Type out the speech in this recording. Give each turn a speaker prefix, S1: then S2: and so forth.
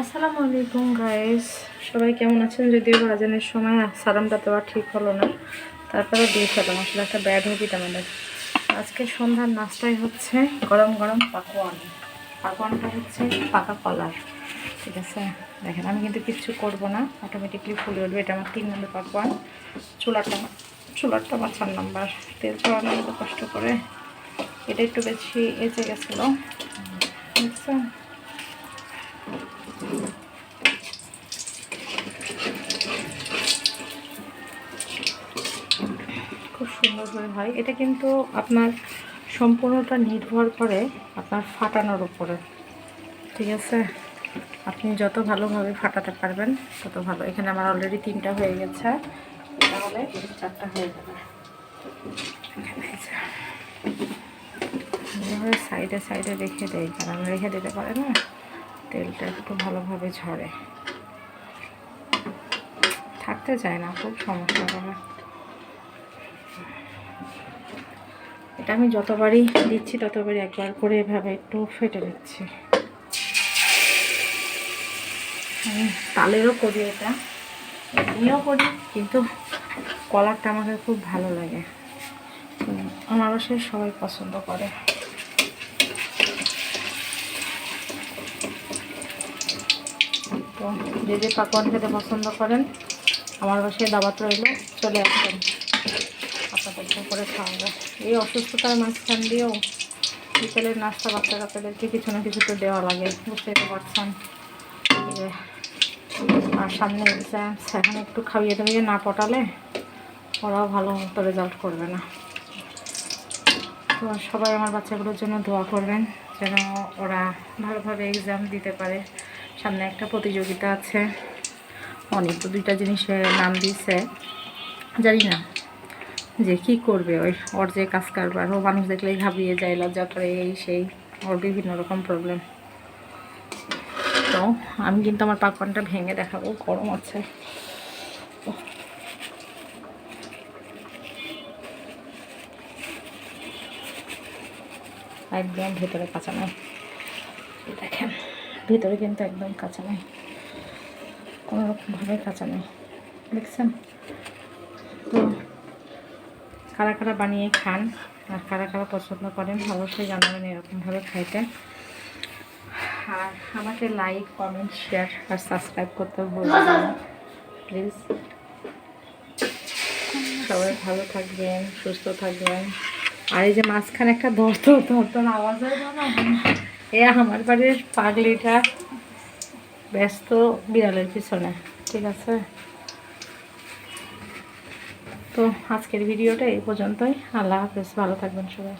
S1: আসসালামু আলাইকুম গাইস সবাই কেমন আছেন? যদিও আজানের সময় সালামটা দেওয়া ঠিক হলো না। তারপরে দিয়ে ফেলাম আসলে একটা ব্যাড হবিট আমাদের। আজকে সন্ধ্যার নাস্তায় হচ্ছে গরম গরম পাকোয়ান। পাকোয়ানটা হচ্ছে পাকা কলার। ঠিক আছে? দেখেন, আমি কিন্তু কিচ্ছু করব না। অটোমেটিকলি ফুলে উঠবে। এটা আমার তিন নম্বর পাকোয়ান। চুলাটা চুলাটা আমার চার নম্বর। তেল চড়ানো কষ্ট করে। এটা একটু বেশি এসে গেছিল। বুঝছেন খুব সুন্দর করে হয়। এটা কিন্তু আপনার সম্পূর্ণটা নির্ভর করে আপনার ফাটানোর উপরে। ঠিক আছে? আপনি যত ভালোভাবে ফাটাতে পারবেন, তত ভালো। এখানে আমার অলরেডি তিনটা হয়ে গেছে। তাহলে চারটা হয়ে যাবে। সাইডে সাইডে রেখে দেয় কারণ রেখে দিতে পারে না তেলটা একটু ভালোভাবে ঝরে। থাকতে চায় না, খুব সমস্যা হবে। এটা আমি যতবারই দিচ্ছি, ততবারই একবার করে এভাবে একটু ফেটে দিচ্ছি আমি তালেরও করি এটা এমনিও করি, কিন্তু কলারটা আমাকে খুব ভালো লাগে। আমার বাসায় সবাই পছন্দ করে। তো যে যে পাকোয়ান খেতে পছন্দ করেন, আমার বাসায় দাবাত রইল, চলে আসবেন। আপনাদেরকে করে খাওয়াবো এই অসুস্থতার মাঝখান দিয়েও বিকেলের নাস্তা বাচ্চা কাচ্চাদেরকে কিছু না কিছু তো দেওয়া লাগে, বুঝতেই তো পারছেন। আর সামনে এক্সাম এখন একটু খাইয়ে টাইয়ে না পটালে ওরাও ভালো মতো রেজাল্ট করবে না। তো সবাই আমার বাচ্চাগুলোর জন্য দোয়া করবেন, যেন ওরা ভালোভাবে এক্সাম দিতে পারে। সামনে একটা প্রতিযোগিতা আছে, অনেক তো দুইটা জিনিসে নাম দিয়েছে, জানি না। যে কি করবে ওই ওর যে কাজ কারবার, ও মানুষ দেখলেই ঘাবড়িয়ে যায় লজ্জা করে এই সেই, ওর বিভিন্ন রকম প্রবলেম তো আমি কিন্তু আমার পাকপানটা ভেঙে দেখাবো, গরম আছে। একদম ভেতরে কাঁচা নাই। দেখেন, ভেতরে কিন্তু একদম কাঁচা নাই। কোনো রকমভাবে কাঁচা নেই। দেখছেন? তো কারা কারা বানিয়ে খান আর কারা কারা পছন্দ করেন, অবশ্যই জানাবেন এরকমভাবে খাইতে। আর আমাকে লাইক কমেন্ট শেয়ার আর সাবস্ক্রাইব করতে ভুলবেন না। প্লিজ সবাই ভালো থাকবেন, সুস্থ থাকবেন। আর এই যে মাঝখানে একটা ধরতো ধরতো আওয়াজ না। এ আমার বাড়ির পাগলিটা ব্যস্ত বিড়ালের পিছনে, ঠিক আছে? তো আজকের ভিডিওটা এই পর্যন্তই। আল্লাহ হাফেজ ভালো থাকবেন সবাই।